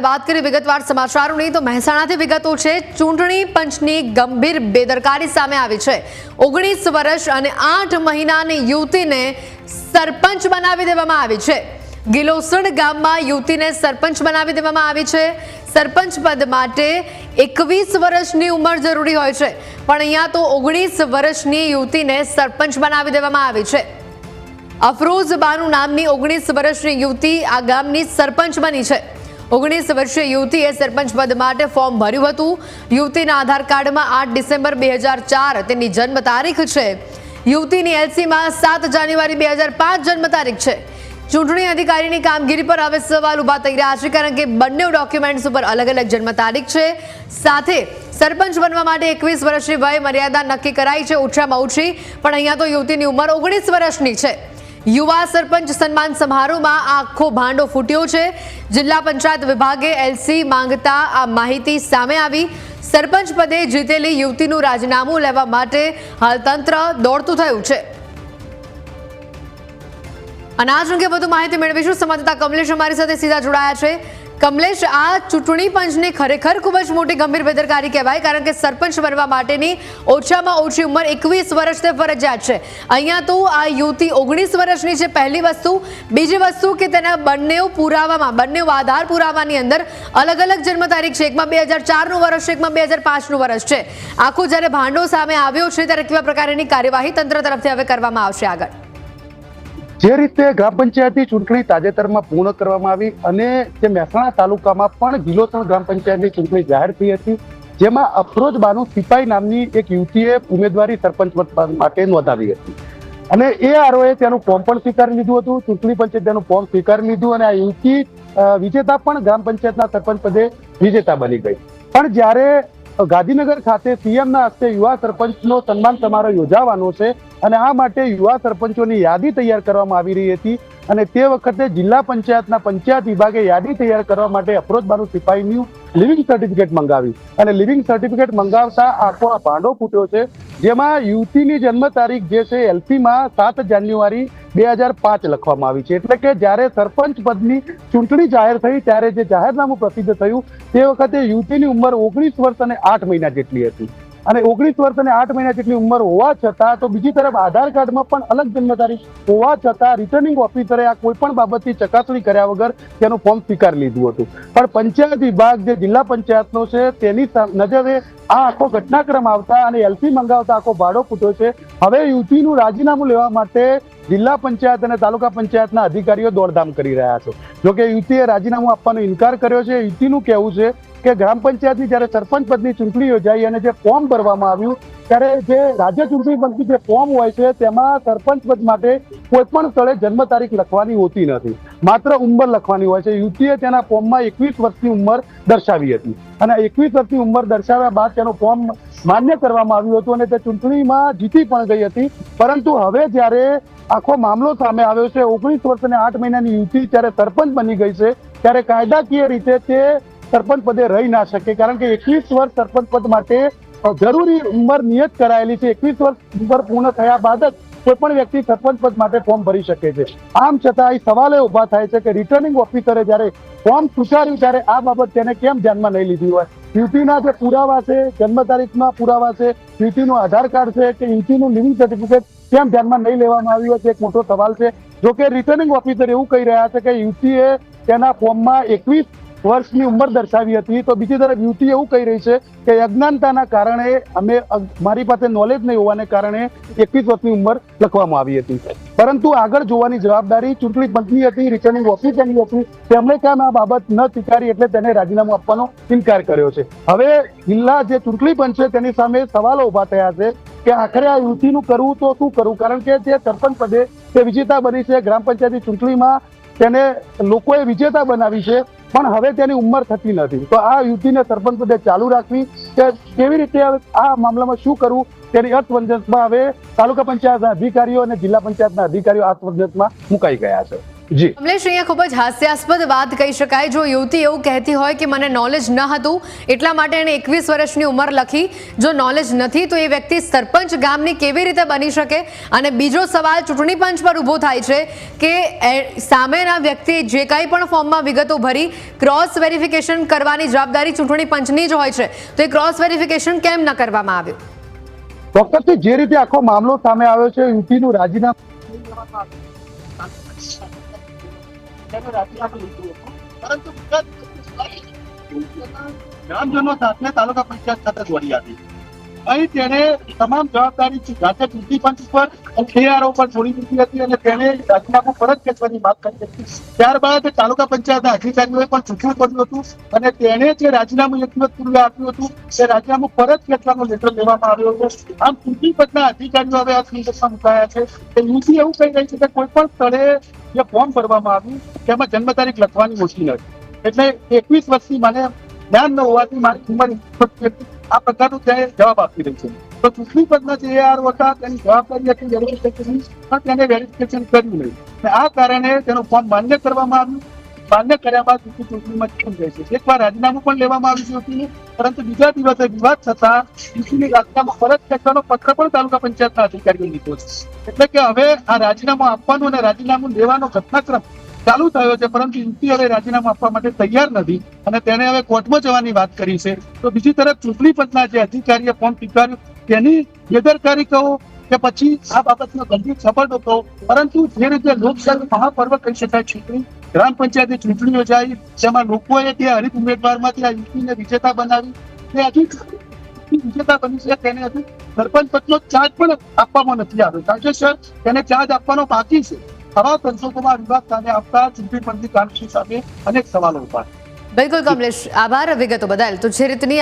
વાત કરી વિગતવાર સમાચારોની, તો મહેસાણાથી વિગતો છે, ચૂંટણી પંચની ગંભીર બેદરકારી સામે આવી છે. ઓગણીસ વર્ષ અને આઠ મહિનાની યુવતીને સરપંચ બનાવી દેવામાં આવી છે. ગિલોસણ ગામમાં યુવતીને સરપંચ બનાવી દેવામાં આવી છે. સરપંચ પદ માટે એકવીસ વર્ષની ઉંમર જરૂરી હોય છે. પણ અહીંયા તો ઓગણીસ વર્ષની યુવતીને સરપંચ બનાવી દેવામાં આવી છે. અફરોઝ બાનુ નામની ઓગણીસ વર્ષની યુવતી આ ગામની સરપંચ બની છે. ઓગણીસ વર્ષીય યુવતીએ સરપંચ પદ માટે ફોર્મ ભર્યું હતું. યુવતીના આધાર કાર્ડમાં આઠ ડિસેમ્બર બે હજાર ચાર તેની જન્મ તારીખ છે. યુવતીની એલસીમાં સાત જાન્યુઆરી બે હજાર પાંચ જન્મ તારીખ છે. ચૂંટણી અધિકારીની કામગીરી પર હવે સવાલ ઊભા થઈ રહ્યા છે, કારણ કે બંને ડોક્યુમેન્ટ્સ ઉપર અલગ અલગ જન્મ તારીખ છે. સાથે સરપંચ બનવા માટે એકવીસ વર્ષની વય મર્યાદા નક્કી કરાઈ છે ઓછામાં ઓછી પણ અહીંયા તો યુવતીની ઉંમર ઓગણીસ વર્ષની છે. યુવા સરપંચ સન્માન સમારોહમાં આખો ભાંડો ફૂટ્યો છે. જિલ્લા પંચાયત વિભાગે એલસી માંગતા આ માહિતી સામે આવી. સરપંચ પદે જીતેલી યુવતીનું રાજીનામું લેવા માટે હાલ તંત્ર દોડતું થયું છે. અને આ જ અંગે વધુ માહિતી મેળવીશું. સંવાદદાતા કમલેશ અમારી સાથે સીધા જોડાયા છે. કમલેશ, આ ચૂંટણી પંચને ખરેખર ખૂબ જ મોટી ગંભીર બેદરકારી કહેવાય, કારણ કે સરપંચ બનવા માટેની ઓછામાં ઓછી ઉંમર એકવીસ વર્ષ તે ફરજિયાત છે. અહીંયા તો આ યુવતી ઓગણીસ વર્ષની છે. પહેલી વસ્તુ, બીજી વસ્તુ કે તેના બંને પુરાવામાં બંને આધાર પુરાવાની અંદર અલગ અલગ જન્મ તારીખ છે. એકમાં બે હજાર ચારનું વર્ષ છે, એકમાં બે હજાર પાંચનું વર્ષ છે. આખું જ્યારે ભાંડો સામે આવ્યો છે, ત્યારે કેવા પ્રકારની કાર્યવાહી તંત્ર તરફથી હવે કરવામાં આવશે આગળ? જે રીતે ગ્રામ પંચાયતની ચૂંટણી તાજેતરમાં પૂર્ણ કરવામાં આવી અને જે મહેસાણા તાલુકામાં પણ ગિલોતણ ગ્રામ પંચાયતની ચૂંટણી જાહેર થઈ હતી, જેમાં અફરોજ બાનુ સિપાઈ નામની એક યુવતીએ ઉમેદવારી સરપંચ માટે નોંધાવી હતી. અને એ આરોએ તેનું ફોર્મ પણ સ્વીકારી લીધું હતું, ચૂંટણી પંચે તેનું ફોર્મ સ્વીકારી લીધું અને આ યુવતી વિજેતા પણ ગ્રામ પંચાયતના સરપંચ પદે વિજેતા બની ગઈ. પણ જ્યારે ગાંધીનગર ખાતે સીએમના હસ્તે યુવા સરપંચનો સન્માન સમારોહ યોજાવાનો છે અને આ માટે યુવા સરપંચોની યાદી તૈયાર કરવામાં આવી રહી હતી અને તે વખતે જિલ્લા પંચાયતના પંચાયત વિભાગે યાદી તૈયાર કરવા માટે અફરોજ બાનુ સિપાહીનું લિવિંગ સર્ટિફિકેટ મંગાવ્યું અને લિવિંગ સર્ટિફિકેટ મંગાવતા આખો આ ભાંડો ફૂટ્યો છે, જેમાં યુવતીની જન્મ તારીખ જે છે એલસીમાં સાત જાન્યુઆરી બે હજાર પાંચ લખવામાં આવી છે. એટલે કે જ્યારે સરપંચ પદની ચૂંટણી જાહેર થઈ, ત્યારે જે જાહેરનામું પ્રસિદ્ધ થયું, તે વખતે યુવતીની ઉંમર ઓગણીસ વર્ષ અને આઠ મહિના જેટલી હતી. અને ઓગણીસ વર્ષ અને આઠ મહિના જેટલી ઉંમર હોવા છતાં તો બીજી તરફ આધાર કાર્ડમાં પણ અલગ જન્મ તારીખ હોવા છતાં રિટર્નિંગ ઓફિસરે આ કોઈ પણ બાબતની ચકાસણી કર્યા વગર તેનું ફોર્મ સ્વીકારી લીધું હતું. પણ પંચાયત વિભાગ જે જિલ્લા પંચાયતનો છે, તેની નજરે આ આખો ઘટનાક્રમ આવતા અને એલસી મંગાવતા આખો ભાડો ફૂટ્યો છે. હવે યુવતીનું રાજીનામું લેવા માટે જિલ્લા પંચાયત અને તાલુકા પંચાયતના અધિકારીઓ દોડધામ કરી રહ્યા છે. જોકે યુવતીએ રાજીનામું આપવાનો ઇનકાર કર્યો છે. યુવતીનું કહેવું છે કે ગ્રામ પંચાયતની જ્યારે સરપંચ પદની ચૂંટણી યોજાઈ અને જે ફોર્મ ભરવામાં આવ્યું, ત્યારે જે રાજ્ય ચૂંટણી પંચની જે ફોર્મ હોય છે, તેમાં સરપંચ પદ માટે કોઈ પણ સ્થળે જન્મ તારીખ લખવાની હોતી નથી. માત્ર ઉંમર લખવાની હોય છે. યુવતીએ તેના ફોર્મમાં એકવીસ વર્ષની ઉંમર દર્શાવી હતી. અને એકવીસ વર્ષની ઉંમર દર્શાવ્યા બાદ તેનું ફોર્મ માન્ય કરવામાં આવ્યું હતું અને તે ચૂંટણીમાં જીતી પણ ગઈ હતી. પરંતુ હવે જ્યારે આખો મામલો સામે આવ્યો છે, ઓગણીસ વર્ષ અને આઠ મહિનાની યુવતી જ્યારે સરપંચ બની ગઈ છે, ત્યારે કાયદાકીય રીતે તે સરપંચ પદે રહી ના શકે, કારણ કે એકવીસ વર્ષ સરપંચ પદ માટે જરૂરી ઉંમર નિયત કરાયેલી છે. એકવીસ વર્ષ ઉંમર પૂર્ણ થયા બાદ જ કોઈ પણ વ્યક્તિ સરપંચ પદ માટે ફોર્મ ભરી શકે છે. આમ છતાં અહીં સવાલો ઊભા થાય છે કે રિટર્નિંગ ઓફિસરે જ્યારે ફોર્મ સ્વીકાર્યું ત્યારે આ બાબત તેને કેમ ધ્યાનમાં નહીં લીધી હોય? યુવતીના જે પુરાવા છે, જન્મ તારીખના પુરાવા છે યુવતીનું આધાર કાર્ડ છે કે યુવતીનું લિવિંગ સર્ટિફિકેટ કેમ ધ્યાનમાં નહીં લેવામાં આવ્યું હોય એક મોટો સવાલ છે. જો કે રિટર્નિંગ ઓફિસર એવું કહી રહ્યા છે કે યુવતીએ તેના ફોર્મમાં એકવીસ વર્ષની ઉંમર દર્શાવી હતી. તો બીજી તરફ યુવતી એવું કહી રહી છે કે અજ્ઞાનતાના કારણે અમે મારી પાસે નોલેજ નહીં હોવાને કારણે એકવીસ વર્ષની ઉંમર લખવામાં આવી હતી. પરંતુ આગળ જોવાની જવાબદારી ચૂંટણી પંચની હતી રિટર્નિંગ ઓફિસરની હતી. તેમણે કેમ આ બાબત ન સ્વીકારી એટલે તેને રાજીનામું આપવાનો ઇનકાર કર્યો છે. હવે જિલ્લા જે ચૂંટણી પંચ છે તેની સામે સવાલો ઊભા થયા છે કે આખરે આ યુવતીનું કરવું તો શું કરવું? કારણ કે જે સરપંચ પદે તે વિજેતા બની છે, ગ્રામ પંચાયતની ચૂંટણીમાં તેને લોકોએ વિજેતા બનાવી છે. પણ હવે તેની ઉંમર થતી નથી. તો આ યુવતીને સરપંચ પદે ચાલુ રાખવી કે કેવી રીતે આ મામલામાં શું કરવું? તેની અર્થવંજનમાં હવે તાલુકા પંચાયતના અધિકારીઓ અને જિલ્લા પંચાયતના અધિકારીઓ અર્થવંજનમાં મુકાઈ ગયા છે. જી. કમલેશ અહીંયા ખૂબ જ હાસ્યાસ્પદ વાત કહી શકાય. જો યુવતી એવું કહેતી હોય કે મને નોલેજ ન હતું એટલા માટે એણે એકવીસ વર્ષની ઉંમર લખી. જો નોલેજ નથી તો એ વ્યક્તિ સરપંચ ગામની કેવી રીતે બની શકે? અને બીજો સવાલ ચૂંટણી પંચ પર ઊભો થાય છે કે સામેના વ્યક્તિએ જે કાંઈ પણ ફોર્મમાં વિગતો ભરી ક્રોસ વેરિફિકેશન કરવાની જવાબદારી ચૂંટણી પંચની જ હોય છે. તો એ ક્રોસ વેરિફિકેશન કેમ ન કરવામાં આવ્યું? ચોક્કસથી જે રીતે આખો મામલો સામે આવ્યો છે યુપીનું રાજીનામું પરંતુ ગ્રામજનો સાથે તાલુકા પંચાયત ખાતે દોડી આવી અહીં તેણે તમામ જવાબદારી જાતે ચૂંટણી પંચ પર KRO પર છોડી દીધી હતી અને તેણે રાજીનામું પરત ખેંચવાની માંગ કરી હતી. ત્યારબાદ તાલુકા પંચાયતના અધિકારીઓએ પણ ચૂંટણી કર્યું હતું અને તેણે જે રાજીનામું દિવસ પૂર્વે આપ્યું હતું, તે રાજીનામું પરત ખેંચવાનો લેટર લેવામાં આવ્યો હતો. આમ ચૂંટણી પંચના અધિકારીઓ હવે આ સંઘર્ષમાં મુકાયા છે કે યુસી એવું કહી રહી છે કે કોઈ પણ સ્થળે જે ફોર્મ ભરવામાં આવ્યું, તેમાં જન્મ તારીખ લખવાની મુશ્કેલ હતી એટલે એકવીસ વર્ષથી મને જ્ઞાન ન હોવાથી મારી ઉંમર આ પ્રકારનું તે જવાબ આપી રહી છે. તો ચૂંટણી પંચના જે આર વખત એની જવાબદારી હતી વેરિફિકેશન પણ તેને વેરિફિકેશન કર્યું નહીં. આ કારણે તેનું ફોર્મ માન્ય કરવામાં આવ્યું. માન્ય કર્યા બાદ ચૂંટણી ચૂંટણીમાં ચૂંટાઈ જાય છે. એકવાર રાજીનામું પણ લેવામાં આવ્યું હતું પરંતુ બીજા દિવસે વિવાદ થતા ચૂંટણી રાજીનામું પરત ખેંચવાનો પત્ર પણ તાલુકા પંચાયતના અધિકારીઓ લીધો છે. એટલે કે હવે આ રાજીનામું આપવાનું અને રાજીનામું લેવાનો ઘટનાક્રમ ચાલુ થયો છે, પરંતુ યુવતી હવે રાજીનામું આપવા માટે તૈયાર નથી અને તેને હવે કોર્ટમાં જવાની વાત કરી છે. તો બીજી તરફ ચૂંટણી પંચના જે અધિકારીએ ફોર્મ સ્વીકાર્યું, તેની બેદરકારી કહો કે પછી આ બાબતનો ગંભીર સફળતો કહો પરંતુ જે રીતે લોકશાહી મહાપર્વ કહી શકાય ચૂંટણી, ગ્રામ પંચાયતની ચૂંટણી યોજાઈ, જેમાં લોકોએ તે હરિત ઉમેદવારમાંથી આ યુપીને વિજેતા બનાવી. તે હજુ વિજેતા બની છે, તેને હજુ સરપંચ પદનો ચાર્જ પણ આપવામાં નથી આવ્યો. કારણ કે સર, તેને ચાર્જ આપવાનો બાકી છે. આવા સંજોગોમાં વિવાદ સામે આવતા ચૂંટણી પંચની કામગીરી સામે અનેક સવાલો ઊભા. બિલકુલ કમલેશ, આભાર વિગતો બદલ તો જે રીતની